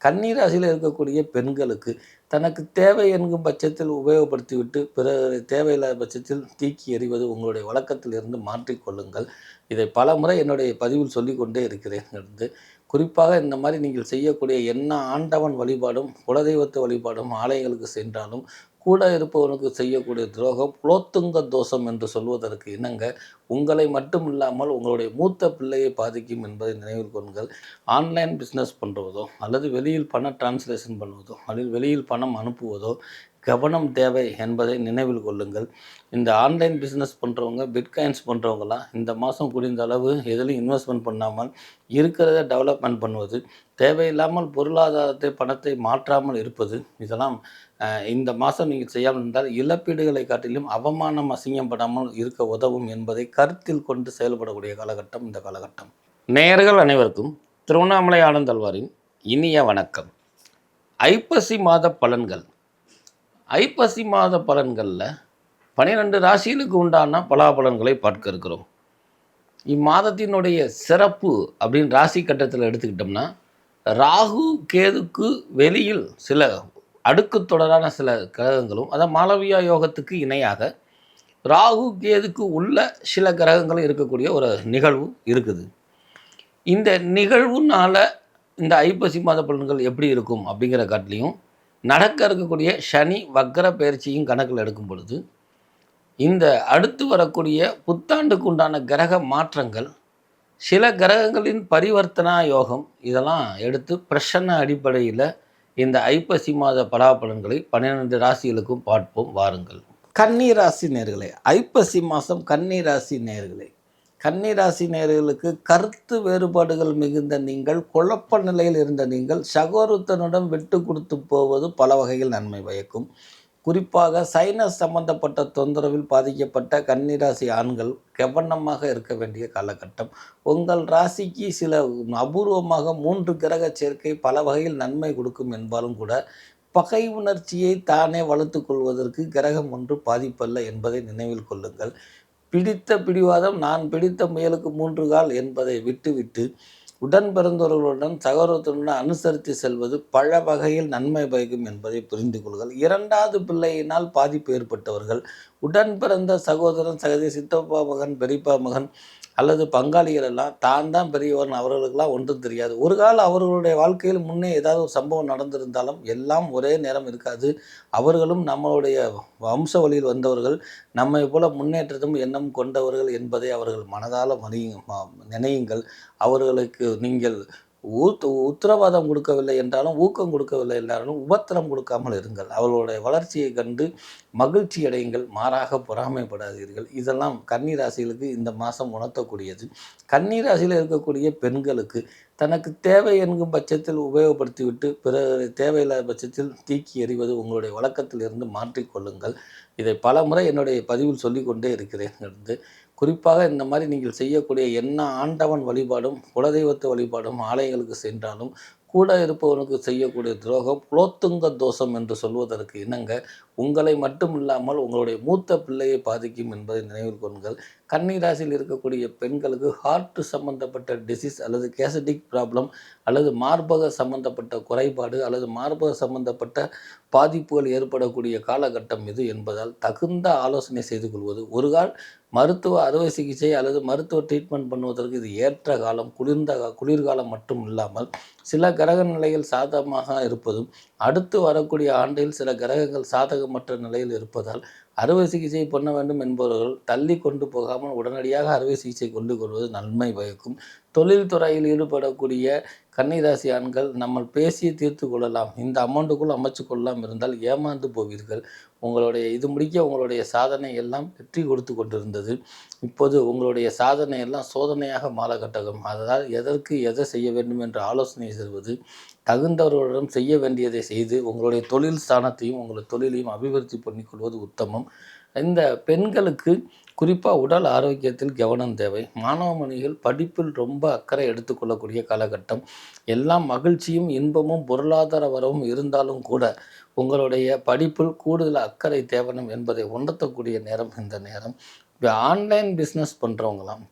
கன்னிராசியில் இருக்கக்கூடிய பெண்களுக்கு தனக்கு தேவை என்கும் பட்சத்தில் உபயோகப்படுத்திவிட்டு பிறகு தேவையில்லாத பட்சத்தில் தீக்கி எறிவது உங்களுடைய வழக்கத்திலிருந்து மாற்றிக்கொள்ளுங்கள் இதை பல முறை என்னுடைய பதிவில் சொல்லிக்கொண்டே இருக்கிறேன். இருந்து குறிப்பாக இந்த மாதிரி நீங்கள் செய்யக்கூடிய என்ன ஆண்டவன் வழிபாடும் குலதெய்வத்து வழிபாடும் ஆலயங்களுக்கு சென்றாலும் கூட இருப்பவனுக்கு செய்யக்கூடிய துரோகம் குலோத்துங்க தோஷம் என்று சொல்வதற்கு இணங்க உங்களை மட்டும் இல்லாமல் உங்களுடைய மூத்த பிள்ளையை பாதிக்கும் என்பதை நினைவில் கொள்ளுங்கள். ஆன்லைன் பிஸ்னஸ் பண்ணுறதோ அல்லது வெளியில் பண டிரான்ஸ்லேஷன் பண்ணுவதோ அல்லது வெளியில் பணம் அனுப்புவதோ கவனம் தேவை என்பதை நினைவில் கொள்ளுங்கள். இந்த ஆன்லைன் பிஸ்னஸ் பண்ணுறவங்க பிட்காயின்ஸ் பண்ணுறவங்களாம் இந்த மாதம் குடிந்த அளவு எதுலையும் இன்வெஸ்ட்மெண்ட் பண்ணாமல் இருக்கிறத டெவலப்மெண்ட் பண்ணுவது தேவையில்லாமல் பொருளாதாரத்தை பணத்தை மாற்றாமல் இருப்பது இதெல்லாம் இந்த மாதம் நீங்கள் செய்யாமல் இருந்தால் இழப்பீடுகளை காட்டிலும் அவமானம் அசிங்கப்படாமல் இருக்க உதவும் என்பதை கருத்தில் கொண்டு செயல்படக்கூடிய காலகட்டம் இந்த காலகட்டம். நேயர்கள் அனைவருக்கும் திருவண்ணாமலை ஆனந்தல்வாரின் இனிய வணக்கம். ஐப்பசி மாத பலன்கள். ஐப்பசி மாத பலன்களில் பன்னிரெண்டு ராசிகளுக்கு உண்டான பலாபலன்களை பார்க்க இருக்கிறோம். இம்மாதத்தினுடைய சிறப்பு அப்படின்னு ராசி கட்டத்தில் எடுத்துக்கிட்டோம்னா ராகு கேதுக்கு வெளியில் சில அடுக்கு தொடரான சில கிரகங்களும் அதான் மாளவியா யோகத்துக்கு இணையாக ராகு கேதுக்கு உள்ள சில கிரகங்களும் இருக்கக்கூடிய ஒரு நிகழ்வு இருக்குது. இந்த நிகழ்வுனால இந்த ஐப்பசி மாத பலன்கள் எப்படி இருக்கும் அப்படிங்கிற காட்டிலையும் நடக்க இருக்கக்கூடிய சனி வக்கர பயிற்சியும் கணக்கில் எடுக்கும் பொழுது இந்த அடுத்து வரக்கூடிய புத்தாண்டுக்கு உண்டான கிரக மாற்றங்கள் சில கிரகங்களின் பரிவர்த்தனா யோகம் இதெல்லாம் எடுத்து பிரசன்ன அடிப்படையில் இந்த ஐப்பசி மாத பலாபலன்களை பன்னிரெண்டு ராசிகளுக்கும் பார்ப்போம் வாருங்கள். கன்னி ராசி நேர்களே ஐப்பசி மாதம் கன்னி ராசி நேர்களே கன்னி ராசி நேர்களுக்கு கருத்து வேறுபாடுகள் மிகுந்த நீங்கள் குழப்ப நிலையில் இருந்த நீங்கள் சகோதரத்தனுடன் விட்டு கொடுத்து போவது பல வகையில் நன்மை பயக்கும். குறிப்பாக சைனஸ் சம்பந்தப்பட்ட தொந்தரவில் பாதிக்கப்பட்ட கன்னிராசி ஆண்கள் கவனமாக இருக்க வேண்டிய காலகட்டம். உங்கள் ராசிக்கு சில அபூர்வமாக மூன்று கிரக சேர்க்கை பல வகையில் நன்மை கொடுக்கும் என்பாலும் கூட பகை உணர்ச்சியை தானே வளர்த்து கொள்வதற்கு கிரகம் ஒன்று பாதிப்பல்ல என்பதை நினைவில் கொள்ளுங்கள். பிடித்த பிடிவாதம் நான் பிடித்த முயலுக்கு மூன்று கால் என்பதை விட்டுவிட்டு உடன் பிறந்தவர்களுடன் சகோதரத்துடன் அனுசரித்து செல்வது பல வகையில் நன்மை பயக்கும் என்பதை புரிந்து கொள்கள் இரண்டாவது பிள்ளையினால் பாதிப்பு ஏற்பட்டவர்கள் உடன் பிறந்த சகோதரன் சகதி சித்தப்பா மகன் பெரியப்பா மகன் அல்லது பங்காளிகள் எல்லாம் தான் தான் பெரியவன் அவர்களுக்கெல்லாம் ஒன்றும் தெரியாது. ஒரு காலம் அவர்களுடைய வாழ்க்கையில் முன்னே ஏதாவது ஒரு சம்பவம் நடந்திருந்தாலும் எல்லாம் ஒரே நேரம் இருக்காது. அவர்களும் நம்மளுடைய வம்ச வழியில் வந்தவர்கள் நம்மை போல முன்னேற்றத்தும் எண்ணம் கொண்டவர்கள் என்பதை அவர்கள் மனதால் மறியுங்க நினையுங்கள். அவர்களுக்கு நீங்கள் உத்தரவாதம் கொடுக்கவில்லை என்றாலும் ஊக்கம் கொடுக்கவில்லை என்றாலும் உபத்திரம் கொடுக்காமல் இருங்கள். அவர்களுடைய வளர்ச்சியை கண்டு மகிழ்ச்சி அடையுங்கள். மாறாக பொறாமைப்படாதீர்கள். இதெல்லாம் கன்னிராசிகளுக்கு இந்த மாதம் உணர்த்தக்கூடியது. கன்னிராசியில் இருக்கக்கூடிய பெண்களுக்கு தனக்கு தேவை என்கும் பட்சத்தில் உபயோகப்படுத்திவிட்டு பிற தேவையில்லாத பட்சத்தில் தீக்கி எறிவது உங்களுடைய வழக்கத்திலிருந்து மாற்றிக்கொள்ளுங்கள். இதை பல முறை என்னுடைய பதிவில் சொல்லிக்கொண்டே இருக்கிறேன். குறிப்பாக இந்த மாதிரி நீங்கள் செய்யக்கூடிய என்ன ஆண்டவன் வழிபாடும் குலதெய்வத்து வழிபாடும் ஆலயங்களுக்கு சென்றாலும் கூட இருப்பவனுக்கு செய்யக்கூடிய துரோகம் குலோத்துங்க தோஷம் என்று சொல்வதற்கு இணங்க உங்களை மட்டும் இல்லாமல் உங்களுடைய மூத்த பிள்ளையை பாதிக்கும் என்பதை நினைவில் கொள்ளுங்கள். கன்னிராசியில் இருக்கக்கூடிய பெண்களுக்கு ஹார்ட் சம்பந்தப்பட்ட டிசீஸ் அல்லது கேசட்டிக் ப்ராப்ளம் அல்லது மார்பக சம்பந்தப்பட்ட குறைபாடு அல்லது மார்பக சம்பந்தப்பட்ட பாதிப்புகள் ஏற்படக்கூடிய காலகட்டம் இது என்பதால் தகுந்த ஆலோசனை செய்து கொள்வது. ஒரு கால் மருத்துவ அறுவை சிகிச்சை அல்லது மருத்துவ ட்ரீட்மெண்ட் பண்ணுவதற்கு இது ஏற்ற காலம் குளிர்ந்த குளிர்காலம் மட்டும் இல்லாமல் சில கிரக நிலைகள் சாதகமாக இருப்பதும் அடுத்து வரக்கூடிய ஆண்டில் சில கிரகங்கள் சாதகமற்ற நிலையில் இருப்பதால் அறுவை சிகிச்சை பண்ண வேண்டும் என்பவர்கள் தள்ளி கொண்டு போகாமல் உடனடியாக அறுவை சிகிச்சை கொண்டு கொள்வது நன்மை பயக்கும். தொழில் துறையில் ஈடுபடக்கூடிய கன்னிராசி ஆண்கள் நம்ம பேசி தீர்த்து கொள்ளலாம். இந்த அமௌண்ட்டுக்குள் அமைச்சு கொள்ளலாம் இருந்தால் ஏமாந்து போவீர்கள். உங்களுடைய இது முடிக்க உங்களுடைய சாதனை எல்லாம் வெற்றி கொடுத்து கொண்டிருந்தது. இப்போது உங்களுடைய சாதனை எல்லாம் சோதனையாக மாலகட்டகம் அதனால் எதற்கு எதை செய்ய வேண்டும் என்று ஆலோசனை செய்வது தகுந்தவர்களிடம் செய்ய வேண்டியதை செய்து உங்களுடைய தொழில் ஸ்தானத்தையும் உங்களுடைய தொழிலையும் அபிவிருத்தி பண்ணிக்கொள்வது உத்தமம். இந்த பெண்களுக்கு குறிப்பாக உடல் ஆரோக்கியத்தில் கவனம் தேவை. மாணவமணிகள் படிப்பில் ரொம்ப அக்கறை எடுத்துக்கொள்ளக்கூடிய காலகட்டம். எல்லாம் மகிழ்ச்சியும் இன்பமும் பொருளாதார வரவும் இருந்தாலும் கூட உங்களுடைய படிப்பில் கூடுதல் அக்கறை தேவணும் என்பதை உணர்த்தக்கூடிய நேரம் இந்த நேரம். இப்போ ஆன்லைன் பிஸ்னஸ் பண்ணுறவங்களாம்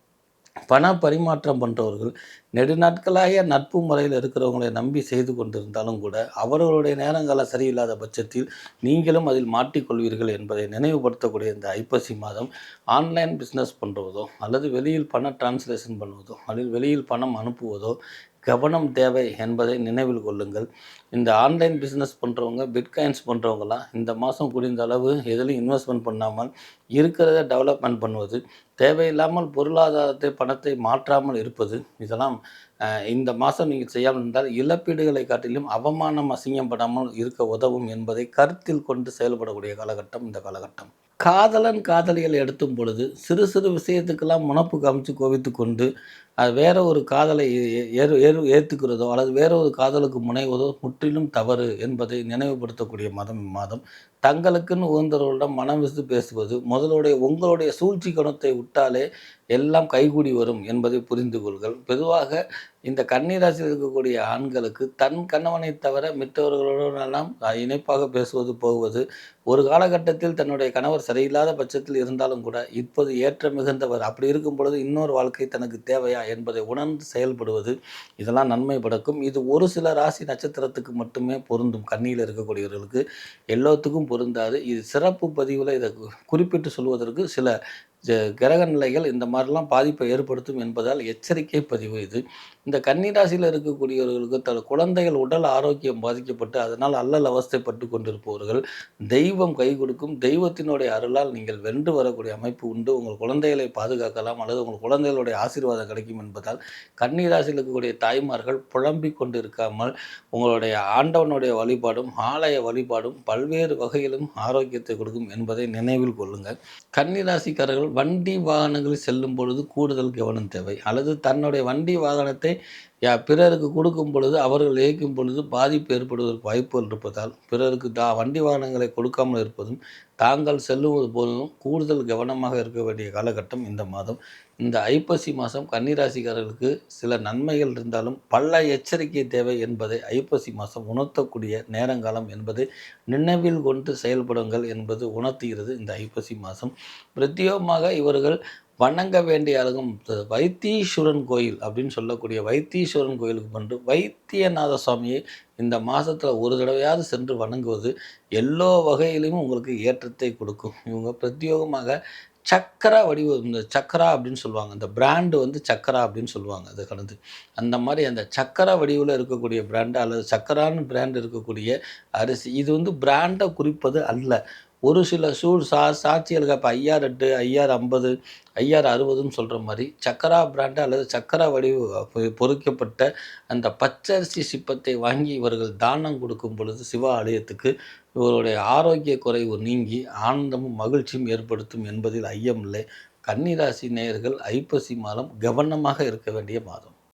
பண பரிமாற்றம் பண்ணுறவர்கள் நெடுநாட்களாக நட்பு முறையில் இருக்கிறவங்களை நம்பி செய்து கொண்டிருந்தாலும் கூட அவர்களுடைய நேரங்காலம் சரியில்லாத பட்சத்தில் நீங்களும் அதில் மாட்டிக்கொள்வீர்கள் என்பதை நினைவுபடுத்தக்கூடிய இந்த ஐப்பசி மாதம் ஆன்லைன் பிஸ்னஸ் பண்ணுறதோ அல்லது வெளியில் பண டிரான்ஸ்லேஷன் பண்ணுவதோ அல்லது வெளியில் பணம் அனுப்புவதோ கவனம் தேவை என்பதை நினைவில் கொள்ளுங்கள். இந்த ஆன்லைன் பிஸ்னஸ் பண்ணுறவங்க பிட்காயின்ஸ் பண்ணுறவங்களாம் இந்த மாதம் குடிந்த அளவு எதுலையும் இன்வெஸ்ட்மெண்ட் பண்ணாமல் இருக்கிறத டெவலப்மெண்ட் பண்ணுவது தேவையில்லாமல் பொருளாதாரத்தை பணத்தை மாற்றாமல் இருப்பது இதெல்லாம் இந்த மாதம் நீங்கள் செய்யாமல் இருந்தால் இழப்பீடுகளை காட்டிலும் அவமானம் அசிங்கப்படாமல் இருக்க உதவும் என்பதை கருத்தில் கொண்டு செயல்படக்கூடிய காலகட்டம் இந்த காலகட்டம். காதலன் காதலிகள் எடுத்தும் பொழுது சிறு சிறு விஷயத்துக்கெல்லாம் முனப்பு காமிச்சு கோவித்து கொண்டு அது வேற ஒரு காதலை ஏறு ஏறு ஏற்றுக்கிறதோ அல்லது வேற ஒரு காதலுக்கு முனைவதோ முற்றிலும் தவறு என்பதை நினைவுபடுத்தக்கூடிய மதம் இம்மாதம். தங்களுக்குன்னு உகந்தவர்களிடம் மனம் விசு பேசுவது முதலுடைய உங்களுடைய சூழ்ச்சி குணத்தை விட்டாலே எல்லாம் கைகூடி வரும் என்பதை புரிந்து கொள்கள் பொதுவாக இந்த கன்னிராசியில் இருக்கக்கூடிய ஆண்களுக்கு தன் கணவனை தவிர மற்றவர்களுடனெல்லாம் இணைப்பாக பேசுவது போவது ஒரு காலகட்டத்தில் தன்னுடைய கணவர் சரியில்லாத பட்சத்தில் இருந்தாலும் கூட இப்போது ஏற்ற மிகுந்தவர் அப்படி இருக்கும் பொழுது இன்னொரு வாழ்க்கை தனக்கு தேவையா என்பதை உணர்ந்து செயல்படுவது இதெல்லாம் நன்மை படக்கும். இது ஒரு சில ராசி நட்சத்திரத்துக்கு மட்டுமே பொருந்தும். கண்ணியில் இருக்கக்கூடியவர்களுக்கு எல்லாத்துக்கும் பொருந்தாது. இது சிறப்பு பதிவில் இதை குறிப்பிட்டு சொல்வதற்கு சில கிரக நிலைகள் இந்த மாதிரிலாம் பாதிப்பை ஏற்படுத்தும் என்பதால் எச்சரிக்கை பதிவு இது. இந்த கன்னிராசியில் இருக்கக்கூடியவர்களுக்கு தன் குழந்தைகள் உடல் ஆரோக்கியம் பாதிக்கப்பட்டு அதனால் அல்லல் அவஸ்தைப்பட்டு கொண்டிருப்பவர்கள் தெய்வம் கை கொடுக்கும் தெய்வத்தினுடைய அருளால் நீங்கள் வென்று வரக்கூடிய அமைப்பு உண்டு. உங்கள் குழந்தைகளை பாதுகாக்கலாம் அல்லது உங்கள் குழந்தைகளுடைய ஆசீர்வாதம் கிடைக்கும் என்பதால் கன்னிராசியில் இருக்கக்கூடிய தாய்மார்கள் புலம்பிக் கொண்டு இருக்காமல் உங்களுடைய ஆண்டவனுடைய வழிபாடும் ஆலய வழிபாடும் பல்வேறு வகையிலும் ஆரோக்கியத்தை கொடுக்கும் என்பதை நினைவில் கொள்ளுங்கள். கன்னிராசிக்காரர்கள் வண்டி வாகனங்களில் செல்லும் பொழுது கூடுதல் கவனம் தேவை. அல்லது தன்னுடைய வண்டி வாகனத்தை யா பிறருக்கு கொடுக்கும் பொழுது அவர்கள் இயக்கும் பொழுது பாதிப்பு ஏற்படுவதற்கு வாய்ப்புகள் இருப்பதால் பிறருக்கு தா வண்டி வாகனங்களை கொடுக்காமல் இருப்பதும் தாங்கள் செல்லுவது போதும் கூடுதல் கவனமாக இருக்க வேண்டிய காலகட்டம் இந்த மாதம். இந்த ஐப்பசி மாதம் கன்னிராசிக்காரர்களுக்கு சில நன்மைகள் இருந்தாலும் பல எச்சரிக்கை தேவை என்பதை ஐப்பசி மாதம் உணர்த்தக்கூடிய நேரங்காலம் என்பதை நினைவில் கொண்டு செயல்படுங்கள் என்பது உணர்த்துகிறது இந்த ஐப்பசி மாதம். பிரத்யேகமாக இவர்கள் வணங்க வேண்டிய அழகும் வைத்தீஸ்வரன் கோயில் அப்படின்னு சொல்லக்கூடிய வைத்தீஸ்வரன் கோயிலுக்கு வந்து வைத்தியநாத சுவாமியை இந்த மாதத்தில் ஒரு தடவையாவது சென்று வணங்குவது எல்லோ வகையிலையும் உங்களுக்கு ஏற்றத்தை கொடுக்கும். இவங்க பிரத்யோகமாக சக்கரா வடிவ இந்த சக்கரா அப்படின்னு சொல்லுவாங்க. அந்த பிராண்டு வந்து சக்கரா அப்படின்னு சொல்லுவாங்க அதை கடந்து அந்த மாதிரி அந்த சக்கரா வடிவில் இருக்கக்கூடிய பிராண்டு அல்லது சக்கரான்னு பிராண்ட் இருக்கக்கூடிய அரிசி இது வந்து பிராண்டை குறிப்பது அல்ல. ஒரு சில சூழ் சா சாட்சியலுக்கு அப்போ ஐஆர் எட்டு ஐஆர் ஐம்பது ஐஆர் அறுபதுன்னு சொல்கிற மாதிரி சக்கரா பிராண்டு அல்லது சக்கரா வடிவு பொறிக்கப்பட்ட அந்த பச்சரிசி சிப்பத்தை வாங்கி இவர்கள் தானம் கொடுக்கும் பொழுது சிவ ஆலயத்துக்கு இவருடைய ஆரோக்கிய குறைவு நீங்கி ஆனந்தமும் மகிழ்ச்சியும் ஏற்படுத்தும் என்பதில் ஐயமில்லை. கன்னிராசி நேயர்கள் ஐப்பசி மாதம் கவனமாக இருக்க வேண்டிய மாதம்.